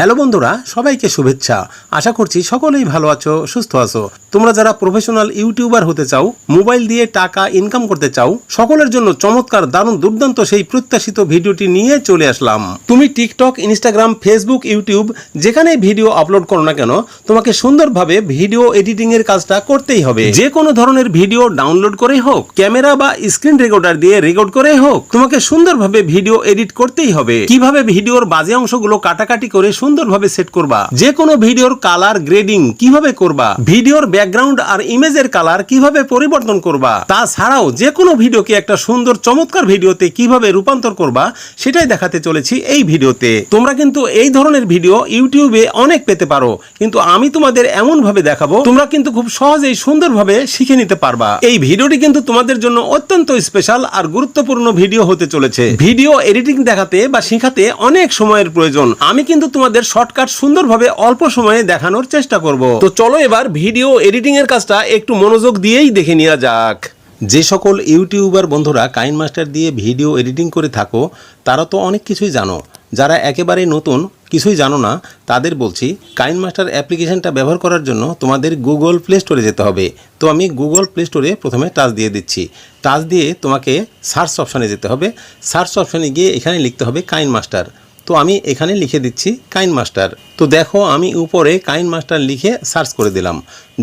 Hello বন্ধুরা, সবাইকে শুভেচ্ছা। আশা করছি সকলেই ভালো আছো, সুস্থ আছো। তোমরা যারা প্রফেশনাল ইউটিউবার হতে চাও মোবাইল দিয়ে টাকা ইনকাম করতে চাও, সকলের জন্য চমৎকার, দারুণ, দুর্দান্ত সেই প্রত্যাশিত ভিডিওটি নিয়ে চলে আসলাম। তুমি টিকটক ইনস্টাগ্রাম ফেসবুক ইউটিউব যেখানে ভিডিও আপলোড করো না কেন, তোমাকে সুন্দরভাবে ভিডিও এডিটিং এর কাজটা করতেই হবে। যে কোনো ধরনের ভিডিও ডাউনলোড করেই হোক, ক্যামেরা বা স্ক্রিন রেকর্ডার দিয়ে রেকর্ড করেই হোক, তোমাকে সুন্দরভাবে ভিডিও এডিট করতেই হবে। কীভাবে ভিডিওর বাজে অংশগুলো কাটাকাটি করে সুন্দরভাবে সেট করবা। যে কোনো ভিডিওর কালার গ্রেডিং কীভাবে করবা? ভিডিওর ব্যাকগ্রাউন্ড আর ইমেজের কালার কীভাবে পরিবর্তন করবা? তাছাড়াও যে কোনো ভিডিওকে একটা সুন্দর, চমৎকার ভিডিওতে কীভাবে রূপান্তর করবা, সেটাই দেখাতে চলেছি এই ভিডিওতে। তোমরা কিন্তু এই ধরনের ভিডিও ইউটিউবে অনেক পেতে পারো, কিন্তু আমি তোমাদের এমন ভাবে দেখাবো, তোমরা কিন্তু খুব সহজেই সুন্দরভাবে শিখে নিতে পারবা। এই ভিডিওটি কিন্তু তোমাদের জন্য অত্যন্ত স্পেশাল আর গুরুত্বপূর্ণ ভিডিও হতে চলেছে। ভিডিও এডিটিং দেখাতে বা শেখাতে অনেক সময়ের প্রয়োজন। আমি কিন্তু তোমাদের শর্টকাট সুন্দরভাবে অল্প সময়ে দেখানোর চেষ্টা করব। তো চলো এবার ভিডিও এডিটিং এর কাজটা একটু মনোযোগ দিয়েই দেখে নেওয়া যাক। যে সকল ইউটিউবার বন্ধুরা কাইন মাস্টার দিয়ে ভিডিও এডিটিং করে থাকো, তারা তো অনেক কিছুই জানো। যারা একেবারে নতুন, কিছুই জানো না, তাদের বলছি, কাইন মাস্টার অ্যাপ্লিকেশনটা ব্যবহার করার জন্য তোমাদের গুগল প্লে স্টোরে যেতে হবে। তো আমি গুগল প্লে স্টোরে প্রথমে টাচ দিয়ে দিচ্ছি। টাচ দিয়ে তোমাকে সার্চ অপশানে যেতে হবে। সার্চ অপশানে গিয়ে এখানে লিখতে হবে কাইন মাস্টার। তো আমি এখানে লিখে দিচ্ছি কাইন মাস্টার। তো দেখো আমি উপরে কাইন মাস্টার লিখে সার্চ করে দিলাম।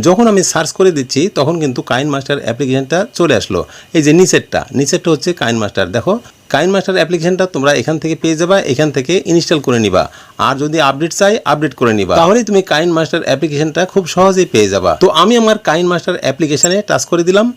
যখন আমি সার্চ করে দিচ্ছি, তখন কিন্তু কাইন মাস্টার অ্যাপ্লিকেশনটা চলে আসলো। এই যে নিচেরটা নিচেরটা হচ্ছে কাইন মাস্টার। দেখো, কাইন মাস্টার অ্যাপ্লিকেশনটা তোমরা এখান থেকে পেয়ে যাবা, এখান থেকে ইনস্টল করে নিবা। আর যদি আপডেট চাই, আপডেট করে নিবা। তাহলেই তুমি কাইন মাস্টার অ্যাপ্লিকেশনটা খুব সহজেই পেয়ে যাবা। তো আমি আমার কাইন মাস্টার অ্যাপ্লিকেশানে টাচ করে দিলাম।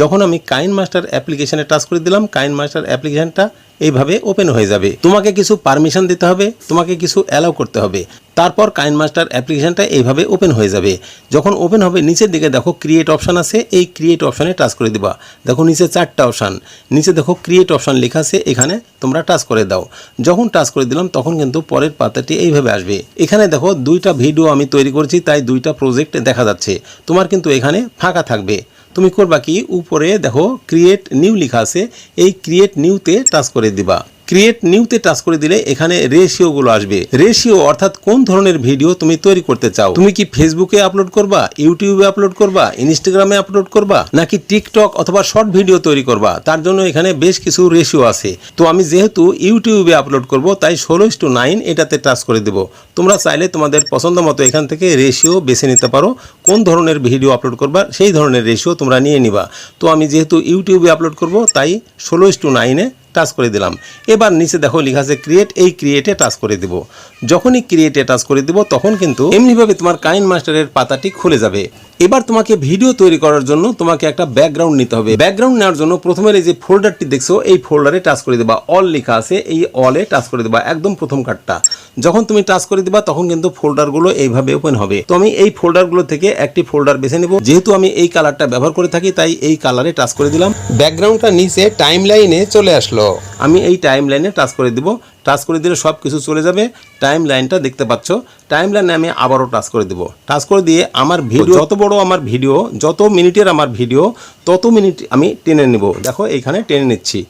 যখন আমি কাইন মাস্টার অ্যাপ্লিকেশনে টাচ করে দিলাম, কাইন মাস্টার অ্যাপ্লিকেশনটা এইভাবে ওপেন হয়ে যাবে। তোমাকে কিছু পারমিশন দিতে হবে, তোমাকে কিছু অ্যালাউ করতে হবে। তারপর কাইন মাস্টার অ্যাপ্লিকেশনটা এইভাবে ওপেন হয়ে যাবে। যখন ওপেন হবে, নিচের দিকে দেখো ক্রিয়েট অপশান আছে, এই ক্রিয়েট অপশানে টাচ করে দিবা। দেখো নিচে চারটা অপশান নিচে দেখো ক্রিয়েট অপশান লেখা আছে, এখানে তোমরা টাচ করে দাও। যখন টাচ করে দিলাম, তখন কিন্তু পরের পাতাটি এইভাবে আসবে। এখানে দেখো দুইটা ভিডিও আমি তৈরি করেছি, তাই দুইটা প্রজেক্ট দেখা যাচ্ছে। তোমার কিন্তু এখানে ফাঁকা থাকবে। তুমি করবা কি, উপরে দেখো ক্রিয়েট নিউ লেখা আছে, এই ক্রিয়েট নিউতে টাচ করে দিবা। ক্রিয়েট নিউতে টাচ করে দিলে এখানে রেশিওগুলো আসবে। রেশিও অর্থাৎ কোন ধরনের ভিডিও তুমি তৈরি করতে চাও? তুমি কি ফেসবুকে আপলোড করবা ইউটিউবে আপলোড করবা ইনস্টাগ্রামে আপলোড করবা, নাকি টিকটক অথবা শর্ট ভিডিও তৈরি করবা? তার জন্য এখানে বেশ কিছু রেশিও আছে। তো আমি যেহেতু ইউটিউবে আপলোড করব, তাই ষোলো টু নাইন এটাতে টাচ করে দেব। তোমরা চাইলে তোমাদের পছন্দ মতো এখান থেকে রেশিও বেছে নিতে পারো। কোন ধরনের ভিডিও আপলোড করবা, সেই ধরনের রেশিও তোমরা নিয়ে নিবা। তো আমি যেহেতু ইউটিউবে আপলোড করব, তাই ষোলো টু নাইনে টাচ করে দিলাম। এবার নিচে দেখো লেখা আছে ক্রিয়েট এই ক্রিয়েটে টাচ করে দেব। যখনই ক্রিয়েটে টাচ করে দেব, তখন কিন্তু এমনিভাবে তোমার কাইন মাস্টারের পাতাটি খুলে যাবে। এবার তোমাকে ভিডিও তৈরি করার জন্য তোমাকে একটা ব্যাকগ্রাউন্ড নিতে হবে। ব্যাকগ্রাউন্ড নেওয়ার জন্য প্রথমের এই যে ফোল্ডারটি দেখছ, এই ফোল্ডারে টাচ করে দেবা। অল লেখা আছে, এই অলে টাচ করে দেবা, একদম প্রথম কার্ডটা যখন তুমি টাচ করে দিবা, তখন কিন্তু ফোল্ডারগুলো এইভাবে ওপেন হবে। তো আমি এই ফোল্ডারগুলো থেকে একটি ফোল্ডার বেছে নেব। যেহেতু আমি এই কালারটা ব্যবহার করে থাকি, তাই এই কালারে টাচ করে দিলাম। ব্যাকগ্রাউন্ডটা নিচে টাইম লাইনে চলে আসলো। আমি এই টাইম লাইনে টাচ করে দিব। টাচ করে দিলে সব কিছু চলে যাবে। টাইম লাইনটা দেখতে পাচ্ছ। টাইম লাইনে আমি আবারও টাচ করে দেবো। টাচ করে দিয়ে আমার ভিডিও যত বড় আমার ভিডিও যত মিনিটের আমার ভিডিও তত মিনিট আমি টেনে নেব। দেখো এইখানে টেনে নিচ্ছি।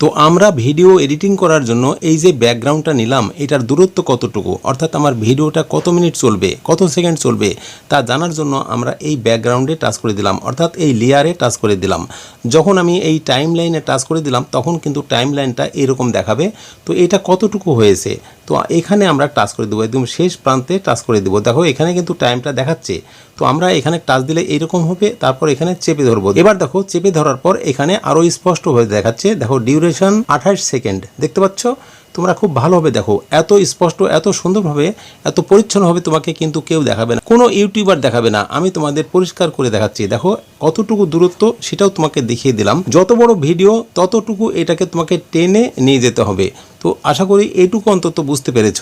তো আমরা ভিডিও এডিটিং করার জন্য এই যে ব্যাকগ্রাউন্ডটা নিলাম, এটার দূরত্ব কতটুকু? অর্থাৎ আমার ভিডিওটা কত মিনিট চলবে, কত সেকেন্ড চলবে, তা জানার জন্য আমরা এই ব্যাকগ্রাউন্ডে টাচ করে দিলাম, অর্থাৎ এই লেয়ারে টাচ করে দিলাম। যখন আমি এই টাইম লাইনে টাচ করে দিলাম, তখন কিন্তু টাইম লাইনটা এরকম দেখাবে। তো এটা কতটুকু হয়েছে? তো এখানে আমরা টাচ করে দেবো, একদম শেষ প্রান্তে টাচ করে দেবো। দেখো, এখানে কিন্তু টাইমটা দেখাচ্ছে। তো আমরা এখানে টাচ দিলে এইরকম হবে, তারপর এখানে চেপে ধরবো। এবার দেখো, চেপে ধরার পর এখানে আরও স্পষ্ট হয়ে দেখাচ্ছে, দেখো ডিউরেশন আঠাশ সেকেন্ড দেখতে পাচ্ছ? তোমরা খুব ভালোভাবে দেখো, এত স্পষ্ট, এত সুন্দরভাবে, এত পরিচ্ছন্নভাবে তোমাকে কিন্তু কেউ দেখাবে না। কোনো ইউটিউবার দেখাবে না। আমি তোমাদের পরিষ্কার করে দেখাচ্ছি। দেখো, কতটুকু দূরত্ব সেটাও তোমাকে দেখিয়ে দিলাম। যত বড় ভিডিও ততটুকু এটাকে তোমাকে টেনে নিয়ে যেতে হবে। তো আশা করি এইটুকু অন্তত বুঝতে পেরেছ।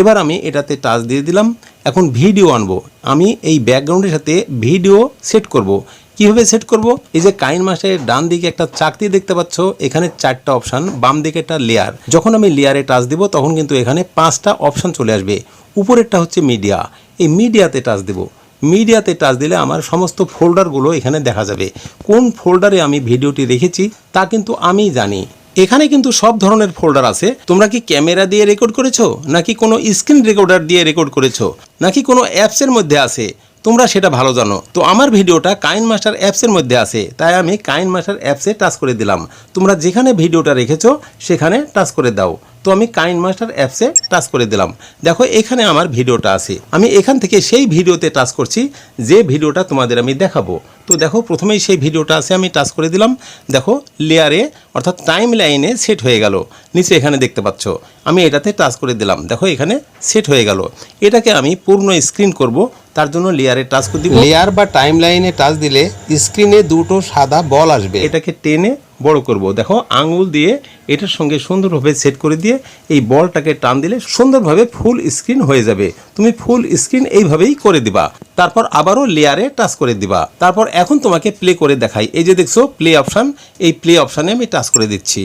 এবার আমি এটাতে টাচ দিয়ে দিলাম। এখন ভিডিও আনব। আমি এই ব্যাকগ্রাউন্ডের সাথে ভিডিও সেট করব। কীভাবে সেট করব? এই যে কাইন মাসের ডান দিকে একটা চাকতি দেখতে পাচ্ছ, এখানে চারটা অপশান বাম দিকে একটা লেয়ার যখন আমি লেয়ারে টাচ দিব, তখন কিন্তু এখানে পাঁচটা অপশান চলে আসবে। উপরেরটা হচ্ছে মিডিয়া এই মিডিয়াতে টাচ দেব। মিডিয়াতে টাচ দিলে আমার সমস্ত ফোল্ডারগুলো এখানে দেখা যাবে। কোন ফোল্ডারে আমি ভিডিওটি রেখেছি তা কিন্তু আমি জানি। এখানে কিন্তু সব ধরনের ফোল্ডার আছে। তোমরা কি ক্যামেরা দিয়ে রেকর্ড করেছ? নাকি কোনো স্ক্রিন রেকর্ডার দিয়ে রেকর্ড করেছ? নাকি কোনো অ্যাপসের মধ্যে আছে? তোমরা সেটা ভালো জানো। তো আমার ভিডিওটা কাইন মাস্টার অ্যাপসের মধ্যে আছে। তাই আমি কাইন মাস্টার অ্যাপসে টাচ করে দিলাম। তোমরা যেখানে ভিডিওটা রেখেছো, সেখানে টাচ করে দাও। তো আমি কাইন মাস্টার অ্যাপসে টাচ করে দিলাম। দেখো এখানে আমার ভিডিওটা আছে। আমি এখান থেকে সেই ভিডিওতে টাচ করছি যে ভিডিওটা তোমাদের আমি দেখাবো। তো দেখো প্রথমেই সেই ভিডিওটা আছে আমি টাচ করে দিলাম। দেখো লেয়ারে অর্থাৎ টাইম লাইনে সেট হয়ে গেল। নিচে এখানে দেখতে পাচ্ছ আমি এটাতে টাচ করে দিলাম। দেখো এখানে সেট হয়ে গেল। এটাকে আমি পূর্ণ স্ক্রিন করব তার জন্য লেয়ারে টাচ করে দিব। লেয়ার বা টাইম লাইনে টাচ দিলে স্ক্রিনে দুটো সাদা বল আসবে। এটাকে টেনে বড় করব। দেখো, আঙুল দিয়ে এটার সঙ্গে সুন্দরভাবে সেট করে দিয়ে এই বলটাকে টান দিলে সুন্দরভাবে ফুল স্ক্রিন হয়ে যাবে। তুমি ফুল স্ক্রিন এইভাবেই করে দিবা। তারপর আবারও লেয়ারে টাচ করে দিবা। তারপর এখন তোমাকে প্লে করে দেখাই। এই যে দেখছ প্লে অপশান এই প্লে অপশানে আমি টাচ করে দিচ্ছি।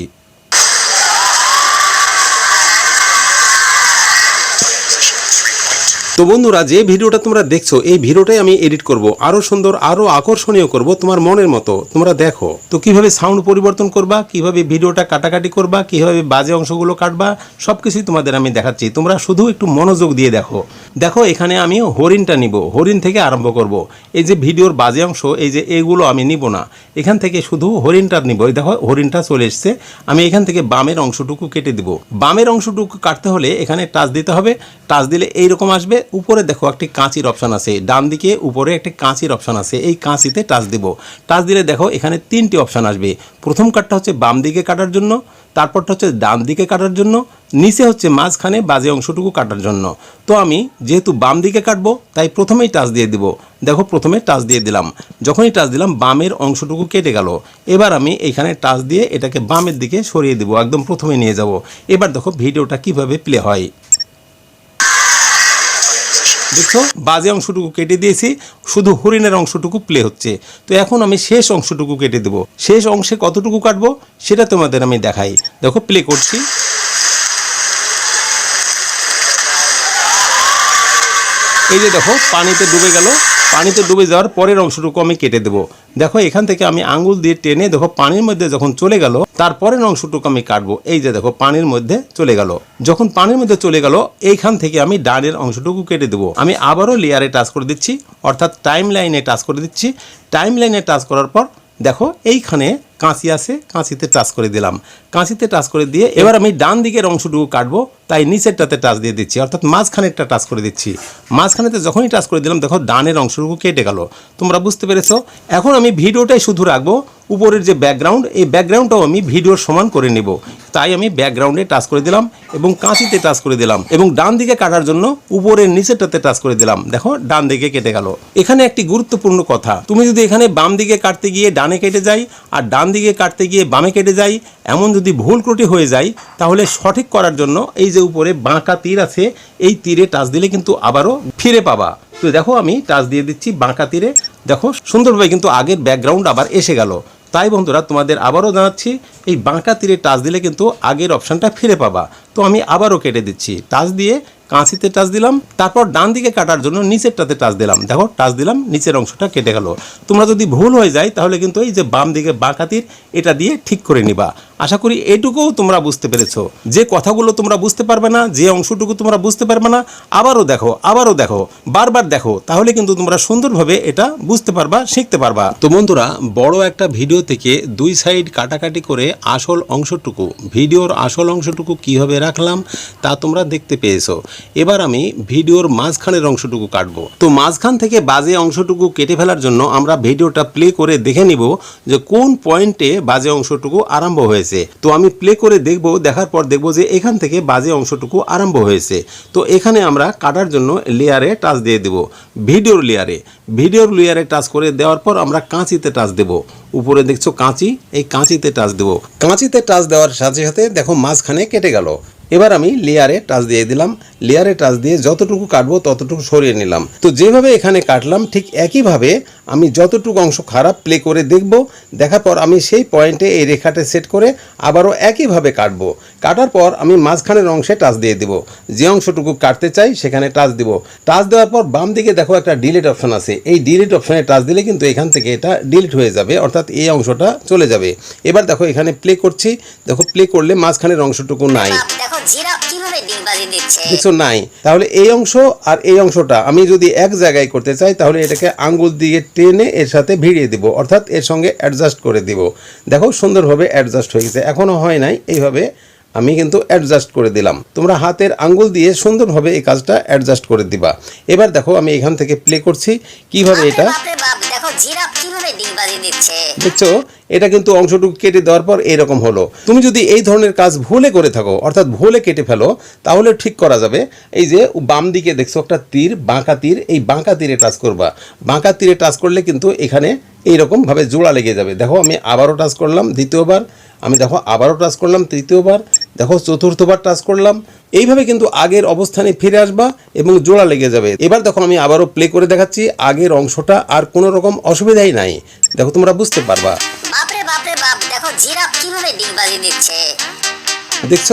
তো বন্ধুরা, যে ভিডিওটা তোমরা দেখছ, এই ভিডিওটাই আমি এডিট করব। আরও সুন্দর, আরও আকর্ষণীয় করব তোমার মনের মতো। তোমরা দেখো, তো কীভাবে সাউন্ড পরিবর্তন করবা, কীভাবে ভিডিওটা কাটাকাটি করবা, কীভাবে বাজে অংশগুলো কাটবা, সবকিছুই তোমাদের আমি দেখাচ্ছি। তোমরা শুধু একটু মনোযোগ দিয়ে দেখো। দেখো, এখানে আমি হরিণটা নিব। হরিণ থেকে আরম্ভ করব। এই যে ভিডিওর বাজে অংশ, এই যে এগুলো আমি নিব না। এখান থেকে শুধু হরিণটা নিব। এই দেখো, হরিণটা চলে এসছে। আমি এখান থেকে বামের অংশটুকু কেটে দিব। বামের অংশটুকু কাটতে হলে এখানে টাচ দিতে হবে। টাচ দিলে এইরকম আসবে। উপরে দেখো একটি কাঁচির অপশান আছে, ডান দিকে উপরে একটি কাঁচির অপশান আছে, এই কাঁচিতে টাচ দিব। টাচ দিলে দেখো এখানে তিনটি অপশান আসবে। প্রথম কাটটা হচ্ছে বাম দিকে কাটার জন্য, তারপরটা হচ্ছে ডান দিকে কাটার জন্য, নিচে হচ্ছে মাঝখানে বাজে অংশটুকু কাটার জন্য। তো আমি যেহেতু বাম দিকে কাটবো, তাই প্রথমেই টাচ দিয়ে দিব। দেখো প্রথমে টাচ দিয়ে দিলাম। যখনই টাচ দিলাম, বামের অংশটুকু কেটে গেল। এবার আমি এখানে টাচ দিয়ে এটাকে বামের দিকে সরিয়ে দিব, একদম প্রথমে নিয়ে যাব। এবার দেখো ভিডিওটা কীভাবে প্লে হয়। দেখছ বাজে অংশটুকু কেটে দিয়েছি, শুধু হরিণের অংশটুকু প্লে হচ্ছে। তো এখন আমি শেষ অংশটুকু কেটে দেবো। শেষ অংশে কতটুকু কাটবো, সেটা তোমাদের আমি দেখাই। দেখো প্লে করছি। এই যে দেখো, পানিতে ডুবে গেল। পানিতে ডুবে যাওয়ার পরের অংশটুকু আমি কেটে দেবো। দেখো, এখান থেকে আমি আঙ্গুল দিয়ে টেনে দেখো, পানির মধ্যে যখন চলে গেল তারপরের অংশটুকু আমি কাটবো। এই যে দেখো, পানির মধ্যে চলে গেল। যখন পানির মধ্যে চলে গেল, এইখান থেকে আমি ডানের অংশটুকু কেটে দেবো। আমি আবারও লেয়ারে টাচ করে দিচ্ছি, অর্থাৎ টাইম লাইনে টাচ করে দিচ্ছি। টাইম লাইনে টাচ করার পর, দেখো, এইখানে কাঁচি আছে, কাঁচিতে টাচ করে দিলাম। কাঁচিতে টাচ করে দিয়ে এবার আমি ডান দিকের অংশটুকু কাটবো। তাই নিচেরটাতে টাচ দিয়ে দিচ্ছি, অর্থাৎ মাঝখানেরটা টাচ করে দিচ্ছি। মাঝখানেতে যখনই টাচ করে দিলাম, দেখো ডানের অংশটুকু কেটে গেল। তোমরা বুঝতে পেরেছ? এখন আমি ভিডিওটাই শুধু রাখব, উপরের যে ব্যাকগ্রাউন্ড এই ব্যাকগ্রাউন্ডটাও আমি ভিডিওর সমান করে নেব। তাই আমি ব্যাকগ্রাউন্ডে টাচ করে দিলাম এবং কাঁচিতে টাচ করে দিলাম এবং ডান দিকে কাটার জন্য উপরের নিচেরটাতে টাচ করে দিলাম। দেখো, ডান দিকে কেটে গেল। এখানে একটি গুরুত্বপূর্ণ কথা, তুমি যদি এখানে বাম দিকে কাটতে গিয়ে ডানে কেটে যাই আর ডান দিকে কাটতে গিয়ে বামে কেটে যাই, এমন যদি ভুল ত্রুটি হয়ে যায়, তাহলে সঠিক করার জন্য এই যে উপরে বাঁকা তীর আছে, এই তীরে টাচ দিলে কিন্তু আবারও ফিরে পাবা। তো দেখো আমি টাচ দিয়ে দিচ্ছি বাঁকা তীরে। দেখো সুন্দরভাবে কিন্তু আগের ব্যাকগ্রাউন্ড আবার এসে গেল। তাই বন্ধুরা, তোমাদের আবারও জানাচ্ছি, এই বাঁকা তীরে টাচ দিলে কিন্তু আগের অপশানটা ফিরে পাবা। তো আমি আবারও কেটে দিচ্ছি। টাচ দিয়ে কাঁচিতে টাচ দিলাম, তারপর ডান দিকে কাটার জন্য নিচেরটাতে টাচ দিলাম। দেখো, টাচ দিলাম, নিচের অংশটা কেটে গেল। তোমরা যদি ভুল হয়ে যায়, তাহলে কিন্তু এই যে বাম দিকে বাঁকা তীর, এটা দিয়ে ঠিক করে নিবা। আশা করি এটুকুও তোমরা বুঝতে পেরেছ। যে কথাগুলো তোমরা বুঝতে পারবে না, যে অংশটুকু তোমরা বুঝতে পারবে না, আবারও দেখো আবারও দেখো, বারবার দেখো, তাহলে কিন্তু তোমরা সুন্দরভাবে এটা বুঝতে পারবা, শিখতে পারবা। তো বন্ধুরা, বড় একটা ভিডিও থেকে দুই সাইড কাটাকাটি করে আসল অংশটুকু, ভিডিওর আসল অংশটুকু কীভাবে রাখলাম, তা তোমরা দেখতে পেয়েছ। এবার আমি ভিডিওর মাঝখানের অংশটুকু কাটবো। তো মাঝখান থেকে বাজে অংশটুকু কেটে ফেলার জন্য আমরা ভিডিওটা প্লে করে দেখে নিব যে কোন পয়েন্টে বাজে অংশটুকু আরম্ভ হয়েছে। তো আমি প্লে করে দেখব, দেখার পর দেখব যে এখান থেকে বাজে অংশটুকু আরম্ভ হয়েছে। তো এখানে আমরা কাটার জন্য লেয়ারে টাচ দিয়ে দেব। ভিডিওর লেয়ারে ভিডিওর লেয়ারে টাচ করে দেওয়ার পর আমরা কাঁচিতে টাচ দেব। উপরে দেখছ কাঁচি, এই কাঁচিতে টাচ দেব। কাঁচিতে টাচ দেওয়ার সাথে সাথে দেখো মাঝখানে কেটে গেল। এবার আমি লেয়ারে টাচ দিয়ে দিলাম। লেয়ারে টাচ দিয়ে যতটুকু কাটবো ততটুকু সরিয়ে নিলাম। তো যেভাবে এখানে কাটলাম, ঠিক একইভাবে আমি যতটুকু অংশ খারাপ প্লে করে দেখব দেখার পর আমি সেই পয়েন্টে এই রেখাটা সেট করে আবারও একইভাবে কাটবো। কাটার পর আমি মাঝখানের অংশে টাচ দিয়ে দিব। যে অংশটুকু কাটতে চাই সেখানে টাচ দিব। টাচ দেওয়ার পর বাম দিকে দেখো একটা ডিলিট অপশন আছে। এই ডিলিট অপশনে টাচ দিলে কিন্তু এখান থেকে এটা ডিলিট হয়ে যাবে অর্থাৎ এই অংশটা চলে যাবে। এবার দেখো এখানে প্লে করছি। দেখো প্লে করলে মাঝখানের অংশটুকু নাই। কিছু নাই। তাহলে এই অংশ আর এই অংশটা আমি যদি এক জায়গায় করতে চাই তাহলে এটাকে আঙ্গুল দিয়ে টেনে এর সাথে ভিড়িয়ে দিব, অর্থাৎ এর সঙ্গে অ্যাডজাস্ট করে দিব। দেখো, সুন্দরভাবে অ্যাডজাস্ট হয়ে গেছে। এখনও হয় নাই, এইভাবে আমি কিন্তু অ্যাডজাস্ট করে দিলাম। তোমরা হাতের আঙ্গুল দিয়ে সুন্দরভাবে এই কাজটা অ্যাডজাস্ট করে দিবা। এবার দেখো, আমি এখান থেকে প্লে করছি। কীভাবে এটা দেখছ, এটা কিন্তু অংশটুকু কেটে দেওয়ার পর এরকম হলো। তুমি যদি এই ধরনের কাজ ভুলে করে থাকো, অর্থাৎ ভুলে কেটে ফেলো, তাহলে ঠিক করা যাবে। এই যে বাম দিকে দেখছ একটা তীর, বাঁকা তীর, এই বাঁকা তীরে টাচ করবা। বাঁকা তীরে টাচ করলে কিন্তু এখানে এইরকম ভাবে জোড়া লেগে যাবে। দেখো, আমি আবারও টাচ করলাম, দ্বিতীয়বার। আমি দেখো, আবারও টাচ করলাম, তৃতীয়বার। দেখো চতুর্থবার টাচ করলাম। এইভাবে কিন্তু আগের অবস্থানে ফিরে আসবা এবং জোড়া লেগে যাবে। এবার দেখো আমি আবারও প্লে করে দেখাচ্ছি আগের অংশটা আর কোনো রকম অসুবিধাই নাই। দেখো তোমরা বুঝতে পারবা। বাপরে বাপরে বাপ দেখো জিরাফ কীভাবে ডিগবাজি দিচ্ছে। দেখছ?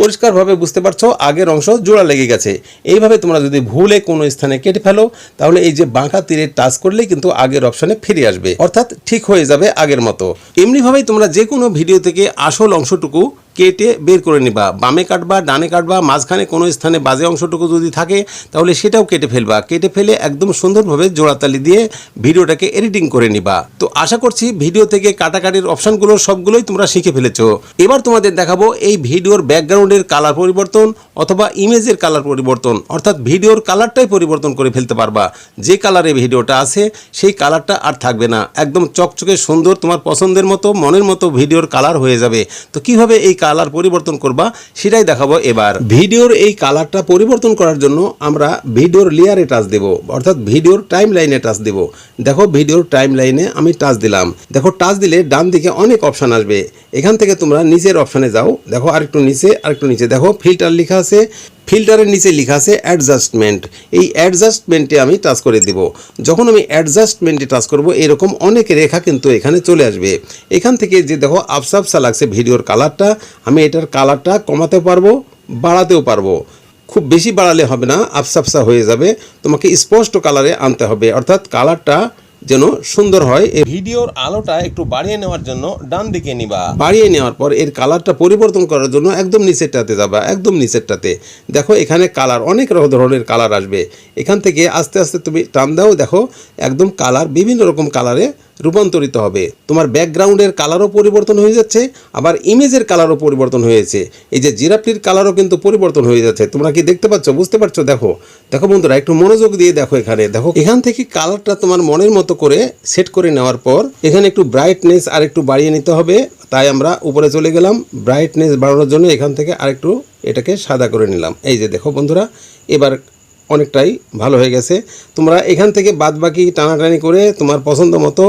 পরিষ্কারভাবে বুঝতে পারছ আগের অংশ জোড়া লেগে গেছে। এইভাবে তোমরা যদি ভুলে কোনো স্থানে কেটে ফেলো তাহলে এই যে বাঁকা তীরে টাচ করলেই কিন্তু আগের অপশানে ফিরে আসবে। অর্থাৎ ঠিক হয়ে যাবে আগের মতো। এমনিভাবেই তোমরা যে কোনো ভিডিও থেকে আসল অংশটুকু কেটে বের করে নিবা। বামে কাটবা, ডানে কাটবা, মাঝখানে কোনো স্থানে বাজে অংশটুকু যদি থাকে, তাহলে সেটাও কেটে ফেলবা। কেটে ফেলে একদম সুন্দরভাবে জোড়াতালি দিয়ে ভিডিওটাকে এডিটিং করে নিবা। তো আশা করছি ভিডিও থেকে কাটাকাটির অপশানগুলো সবগুলোই তোমরা শিখে ফেলেছো। এবার তোমাদের দেখাবো এই ভিডিওর ব্যাকগ্রাউন্ডের কালার পরিবর্তন অথবা ইমেজের কালার পরিবর্তন। অর্থাৎ ভিডিওর কালারটাই পরিবর্তন করে ফেলতে পারবা। যে কালারে ভিডিওটা আছে, সেই কালারটা আর থাকবে না। একদম চকচকে সুন্দর তোমার পছন্দের মতো, মনের মতো ভিডিওর কালার হয়ে যাবে। তো কীভাবে এই কালার পরিবর্তন করবা, সেটাই দেখাবো এবার। ভিডিওর এই কালারটা পরিবর্তন করার জন্য আমরা ভিডিওর লেয়ারে টাচ দেব, অর্থাৎ ভিডিওর টাইম লাইনে টাচ দেব। দেখো, ভিডিওর টাইম লাইনে আমি টাচ দিলাম। দেখো, টাচ দিলে ডান দিকে অনেক অপশান আসবে। এখান থেকে তোমরা নিচের অপশানে যাও। দেখো, আরেকটু নিচে আরেকটু নিচে। দেখো, ফিল্টার লেখা আছে। ফিল্টারের নিচে লেখা আছে অ্যাডজাস্টমেন্ট। এই অ্যাডজাস্টমেন্টে আমি টাচ করে দিব। যখন আমি অ্যাডজাস্টমেন্টে টাচ করব, এরকম অনেক রেখা কিন্তু এখানে চলে আসবে। এখান থেকে যে দেখো আফসা আফসা লাগছে ভিডিওর কালারটা, আমি এটার কালারটা কমাতে পারব, বাড়াতেও পারব। খুব বেশি বাড়ালে হবে না আফসা আফসা হয়ে যাবে। তোমাকে স্পষ্ট কালারে আনতে হবে। অর্থাৎ কালারটা যেন সুন্দর হয়। এই ভিডিওর আলোটা একটু বাড়িয়ে নেওয়ার জন্য ডান দিকে নিবা। বাড়িয়ে নেওয়ার পর এর কালারটা পরিবর্তন করার জন্য একদম নিচেরটাতে যাবা একদম নিচেরটাতে। দেখো এখানে কালার অনেক রকম ধরনের কালার আসবে। এখান থেকে আস্তে আস্তে তুমি টান দাও দেখো একদম কালার বিভিন্ন রকম কালারে রূপান্তরিত হবে। তোমার ব্যাকগ্রাউন্ডের কালারও পরিবর্তন হয়ে যাচ্ছে, আবার ইমেজের কালারও পরিবর্তন হয়েছে। এই যে জিরাফটির কালারও কিন্তু পরিবর্তন হয়ে যাচ্ছে। তোমরা কি দেখতে পাচ্ছ? বুঝতে পারছ? দেখো। দেখো বন্ধুরা, একটু মনোযোগ দিয়ে দেখো এখানে। দেখো, এখান থেকে কালারটা তোমার মনের মতো করে সেট করে নেওয়ার পর, এখানে একটু ব্রাইটনেস আর একটু বাড়িয়ে নিতে হবে। তাই আমরা উপরে চলে গেলাম। ব্রাইটনেস বাড়ানোর জন্য এখান থেকে আরেকটু এটাকে সাদা করে নিলাম। এই যে দেখো বন্ধুরা, এবার অনেকটাই ভালো হয়ে গেছে। তোমরা এখান থেকে বাদ বাকি টানাটানি করে তোমার পছন্দ মতো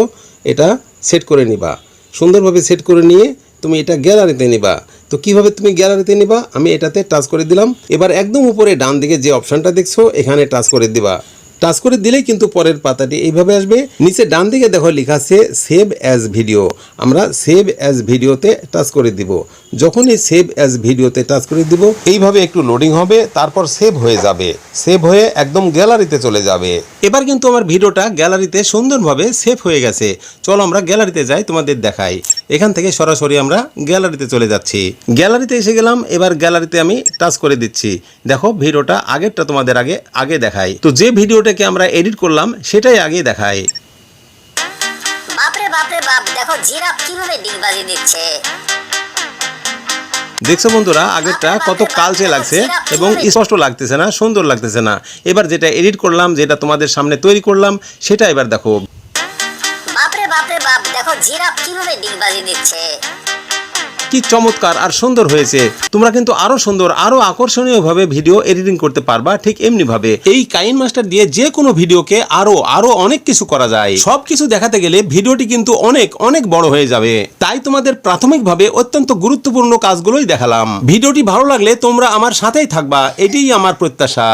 এটা সেট করে নিবা। সুন্দরভাবে সেট করে নিয়ে তুমি এটা গ্যালারিতে নিবা। তো কীভাবে তুমি গ্যালারিতে নিবা? আমি এটাতে টাচ করে দিলাম। এবার একদম উপরে ডান দিকে যে অপশানটা দেখছ, এখানে টাচ করে দিবা। টাচ করে দিলেই কিন্তু পরের পাতাটি এইভাবে আসবে। নিচে ডান দিকে দেখো লেখা আছে সেভ অ্যাজ ভিডিও আমরা সেভ অ্যাজ ভিডিওতে টাচ করে দিব। যখনই সেভ অ্যাজ ভিডিওতে টাচ করে দিব, এইভাবে একটু লোডিং হবে, তারপর সেভ হয়ে যাবে। সেভ হয়ে একদম গ্যালারিতে চলে যাবে। এবার কিন্তু আমার ভিডিওটা গ্যালারিতে সুন্দরভাবে সেভ হয়ে গেছে। চলো আমরা গ্যালারিতে যাই, তোমাদের দেখাই। এখান থেকে সরাসরি আমরা গ্যালারিতে চলে যাচ্ছি। গ্যালারিতে এসে গেলাম, এবার গ্যালারিতে আমি টাচ করে দিচ্ছি। দেখো, ভিডিওটা আগেরটা তোমাদের আগে আগে দেখাই। তো যে ভিডিওটাকে আমরা এডিট করলাম, সেটাই আগে দেখাই। বাপরে বাপরে, বাপ, দেখো, জিরাফ কীভাবে ডিগবাজি দিচ্ছে? দেখছ বন্ধুরা, আগেরটা কত কালচে লাগছে এবং স্পষ্ট লাগতেছে না, সুন্দর লাগতেছে না। এবার যেটা এডিট করলাম, যেটা তোমাদের সামনে তৈরি করলাম, সেটা এবার দেখো। বাপরে বাপরে বাপ, দেখো জিরাফ কীভাবে দিচ্ছে। কি চমৎকার আর সুন্দর হয়েছে। তোমরা কিন্তু আরও সুন্দর, আরও আকর্ষণীয় ভাবে ভিডিও এডিটিং করতে পারবা ঠিক এমনি ভাবে এই কাইন মাস্টার দিয়ে যে কোনো ভিডিওকে আরও আরও অনেক কিছু করা যায়। সবকিছু দেখাতে গেলে ভিডিওটি কিন্তু অনেক অনেক বড় হয়ে যাবে। তাই তোমাদের প্রাথমিকভাবে অত্যন্ত গুরুত্বপূর্ণ কাজগুলোই দেখালাম। ভিডিওটি ভালো লাগলে তোমরা আমার সাথেই থাকবা, এটাই আমার প্রত্যাশা।